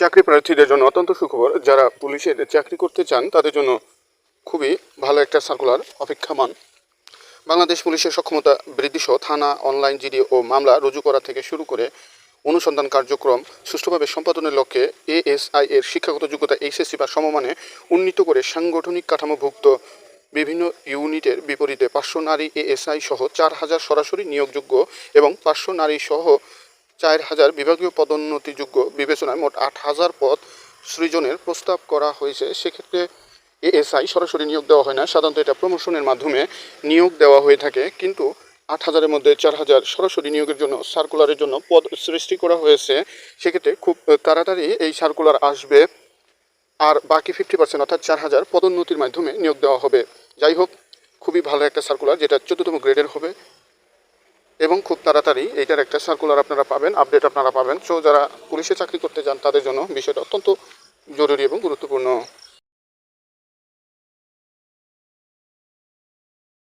চাকরি প্রার্থীদের জন্য অত্যন্ত সুখবর। যারা পুলিশের চাকরি করতে চান, তাদের জন্য খুবই ভালো একটা সার্কুলার অপেক্ষামান। বাংলাদেশ পুলিশের সক্ষমতা বৃদ্ধি সহ থানা অনলাইন জিডি ও মামলা রুজু করা থেকে শুরু করে অনুসন্ধান কার্যক্রম, সুষ্ঠুভাবে সম্পাদনের লক্ষ্যে এএসআই এর শিক্ষাগত যোগ্যতা এইচএসসি বা সমমানে উন্নীত করে সাংগঠনিক কাঠামোভুক্ত বিভিন্ন ইউনিটের বিপরীতে পাঁচশো নারী এএসআই সহ চার হাজার সরাসরি নিয়োগযোগ্য এবং পাঁচশো নারী সহ চার হাজার বিভাগীয় পদোন্নতিযোগ্য বিবেচনায় মোট আট হাজার পদ সৃজনের প্রস্তাব করা হয়েছে। সেক্ষেত্রে এএসআই সরাসরি নিয়োগ দেওয়া হয় না। সাধারণত এটা প্রমোশনের মাধ্যমে নিয়োগ দেওয়া হয়ে থাকে। কিন্তু আট হাজারের মধ্যে চার হাজার সরাসরি নিয়োগের জন্য সার্কুলারের জন্য পদ সৃষ্টি করা হয়েছে। সেক্ষেত্রে খুব তাড়াতাড়ি এই সার্কুলার আসবে আর বাকি ফিফটি পার্সেন্ট অর্থাৎ চার হাজার পদোন্নতির মাধ্যমে নিয়োগ দেওয়া হবে। যাই হোক, খুবই ভালো একটা সার্কুলার, যেটা চোদ্দতম গ্রেডের হবে। এবং খুব তাড়াতাড়ি এইটার একটা সার্কুলার আপনারা পাবেন আপডেট আপনারা পাবেন। সো যারা পুলিশে চাকরি করতে যান, তাদের জন্য বিষয়টা অত্যন্ত জরুরি এবং গুরুত্বপূর্ণ।